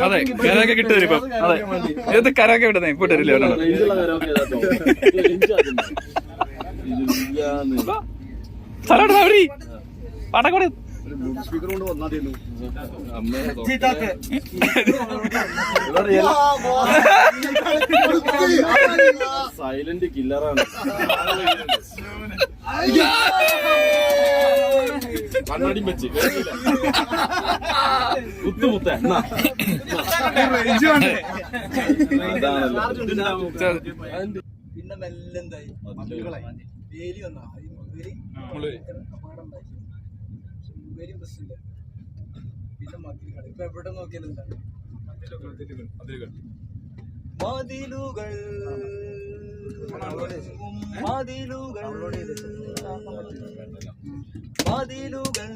അതെ കരോക്കെ കിട്ടും ഇപ്പം. അതെ. ഇത് കരോക്കെ വിടുന്നേ ഇപ്പൊ ഇട്ടില്ല സ്ഥലം സൈലന്റ് കില്ലറാണ് കണ്ണാടി വെച്ച്. കുത്തുമുത്ത പിന്നെ മെല്ലെ എന്തായി? വേലി വന്നാ വേലി പ്രശ്നമില്ല പിന്നെ മതിലുകൾ. ഇപ്പൊ എവിടെ നോക്കിയാലും മതിലുകൾ. മതിലുകൾ. മതിലുകൾ.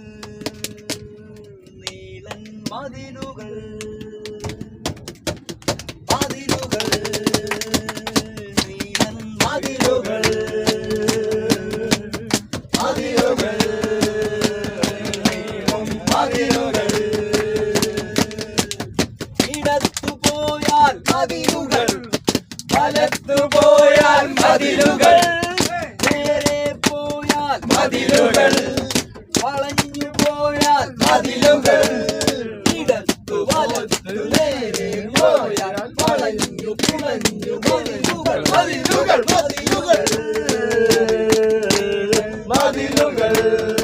നീളൻ മതിലുകൾ. മതിലുകൾ. നീളൻ മതിലുകൾ. മതിലുകൾ. മതിലുകൾ. ഇടത്തു പോയാൽ മതിലുകൾ. വലത്തു പോയാൽ பதிலுகள் நேரே போயால் பதிலுகள் வளைஞ்சு போயால் பதிலுகள் இடத்து வளர்த்து நேரே போயால் வளைஞ்சு புலஞ்சு பதிலுகள் பதிலுகள் பதிலுகள் பதிலுகள்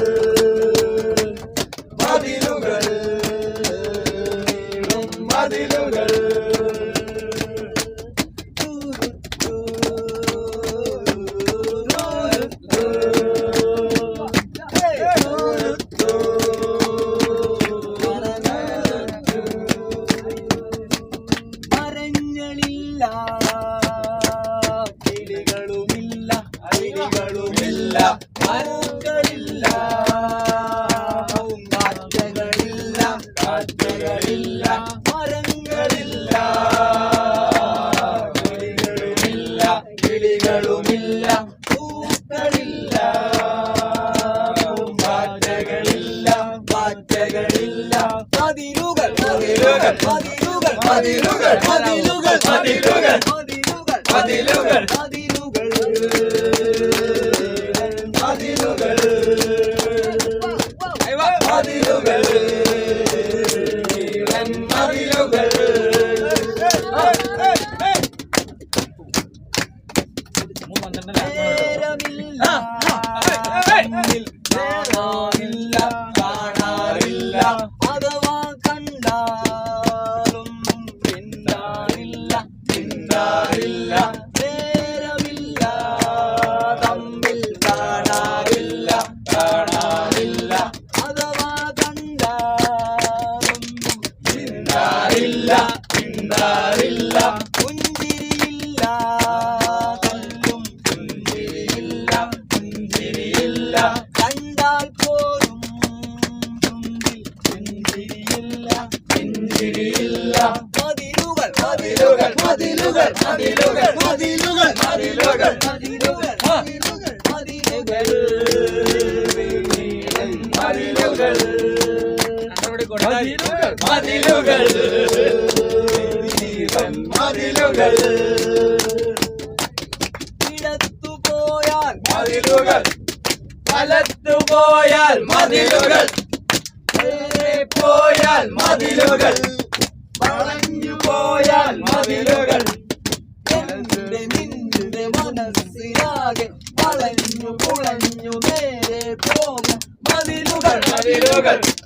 കിളികളുമില്ല മരങ്ങളില്ല കാറ്റകളില്ല കാറ്റകളില്ല മരങ്ങളില്ല. കിളികളുമില്ല കിളികളുമില്ല പൂക്കളില്ല. കാറ്റകളില്ല കാറ്റകളില്ല മതിലുകൾ മതിലുകൾ മതിലുകൾ മതിലുകൾ മതിലുകൾ മതിലുകൾ മതിലുകൾ മതിലുകൾ good. പിന്നാറില്ല പുഞ്ചിരിയില്ല. കല്ലും പുഞ്ചിരിയില്ല. പുഞ്ചിരിയില്ല. കണ്ടാൽ പോലും ചുണ്ടിൽ പുഞ്ചിരിയില്ല. പുഞ്ചിരിയില്ല. മതിലുകൾ മതിലുകൾ മതിലുകൾ മതിലുകൾ മതിലുകൾ മതിലുകൾ മതിലുകൾ മതിലുകൾ. മതിലുകൾ. മതിലുകൾ മതിലുകൾ. ഇടത്തു പോയാൽ മതിലുകൾ. വലത്തു പോയാൽ മതിലുകൾ. പോയാൽ മതിലുകൾ. വളഞ്ഞു പോയാൽ മതിലുകൾ. എന്റെ നിന്റെ മനസ്സിലാകെ വളഞ്ഞു പുളഞ്ഞു നേരെ പോകും മതിലുകൾ. മതിലുകൾ.